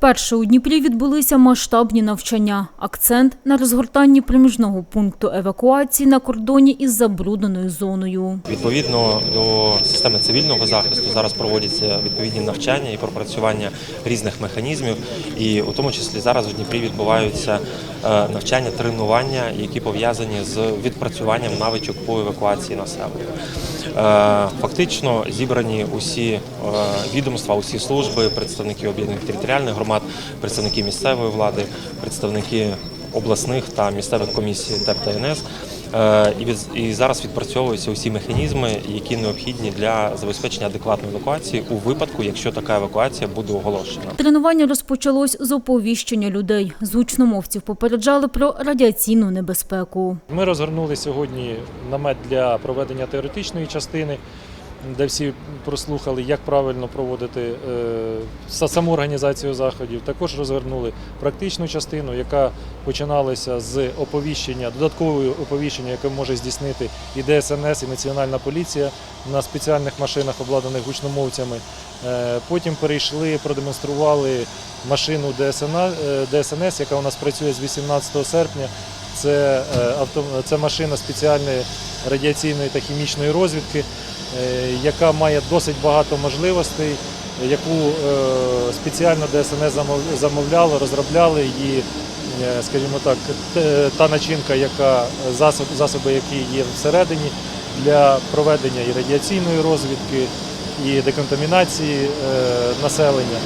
Вперше у Дніпрі відбулися масштабні навчання. Акцент на розгортанні проміжного пункту евакуації на кордоні із забрудненою зоною. Відповідно до системи цивільного захисту зараз проводяться відповідні навчання і пропрацювання різних механізмів, і у тому числі зараз у Дніпрі відбуваються е, навчання, тренування, які пов'язані з відпрацюванням навичок по евакуації населення. Е, Фактично зібрані усі е, відомства, усі служби, представники об'єднаних територіальних громад, представники місцевої влади, представники обласних та місцевих комісій ТЕП та НС. Е, І, зараз відпрацьовуються усі механізми, які необхідні для забезпечення адекватної евакуації у випадку, якщо така евакуація буде оголошена. Тренування розпочалось з оповіщення людей. З гучномовців попереджали про радіаційну небезпеку. Ми розгорнули сьогодні намет для проведення теоретичної частини, де всі прослухали, як правильно проводити е, саму організацію заходів. Також розгорнули практичну частину, яка починалася з оповіщення, додаткового оповіщення, яке може здійснити і ДСНС, і Національна поліція на спеціальних машинах, обладнаних гучномовцями. Е, Потім перейшли, продемонстрували машину е, ДСНС, яка у нас працює з 18 серпня. Це, це машина спеціальної радіаційної та хімічної розвідки, яка має досить багато можливостей, яку е, спеціально ДСНС замов- замовляли, розробляли і, е, скажімо так, та начинка, яка засоб, засоби, які є всередині для проведення і радіаційної розвідки, і деконтамінації е, населення.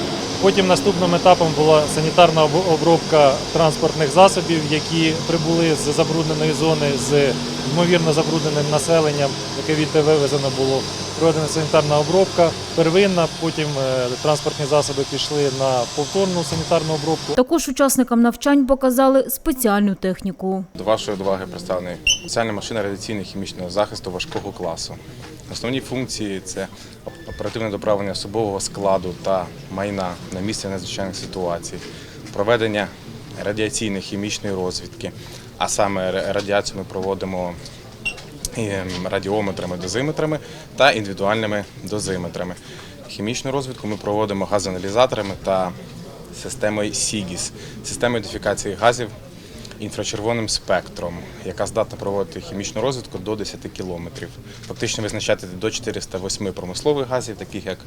Потім наступним етапом була санітарна обробка транспортних засобів, які прибули з забрудненої зони з ймовірно забрудненим населенням, яке від вивезено було. Проведена санітарна обробка первинна, потім е, транспортні засоби пішли на повторну санітарну обробку. Також учасникам навчань показали спеціальну техніку. До вашої уваги представлені спеціальна машина радіаційно-хімічного захисту важкого класу. Основні функції це оперативне доправлення особового складу та майна на місце надзвичайних ситуацій, проведення радіаційної хімічної розвідки, а саме радіацію ми проводимо радіометрами, дозиметрами та індивідуальними дозиметрами. Хімічну розвідку ми проводимо газоаналізаторами та системою СІГІС, системою ідентифікації газів інфрачервоним спектром, яка здатна проводити хімічну розвідку до 10 кілометрів. Фактично визначати до 408 промислових газів, таких як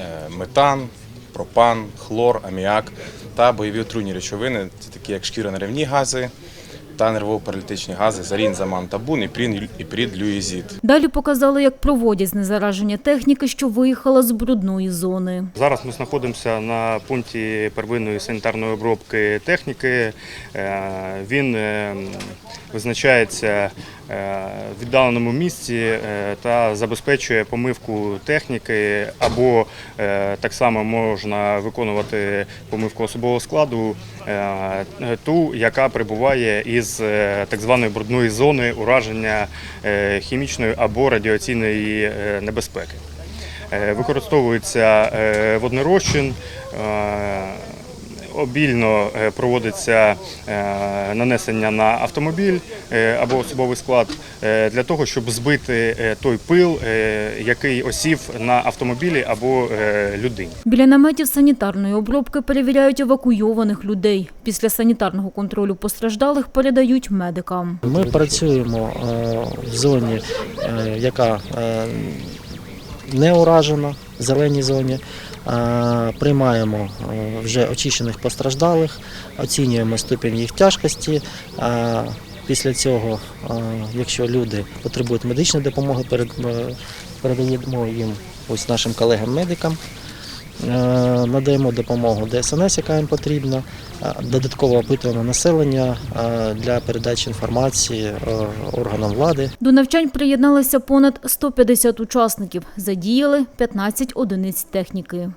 е, метан, пропан, хлор, аміак та бойові отруйні речовини, це такі як шкіронеревні гази та нервово-паралітичні гази, зарін, заман, табун, і іпрід, люїзіт. Далі показали, як проводять знезараження техніки, що виїхала з брудної зони. Зараз ми знаходимося на пункті первинної санітарної обробки техніки. Е, Він е, визначається віддаленому місці е, та забезпечує помивку техніки, або е, так само можна виконувати помивку особового складу, е, ту, яка прибуває із е, так званої брудної зони ураження е, хімічної або радіаційної е, небезпеки. Е, Використовується е, водний розчин, е, обільно е, проводиться е, нанесення на автомобіль е, або особовий склад для того, щоб збити той пил, який осів на автомобілі або людині. Біля наметів санітарної обробки перевіряють евакуйованих людей. Після санітарного контролю постраждалих передають медикам. Ми працюємо в зоні, яка не уражена, в зеленій зоні. Приймаємо е, вже очищених постраждалих, оцінюємо ступінь їх тяжкості. Після цього, якщо люди потребують медичної допомоги, е, передаємо їм ось нашим колегам-медикам. Е, Надаємо допомогу ДСНС, яка їм потрібна, е, додатково опитуємо населення е, для передачі інформації органам влади. До навчань приєдналися понад 150 учасників. Задіяли 15 одиниць техніки.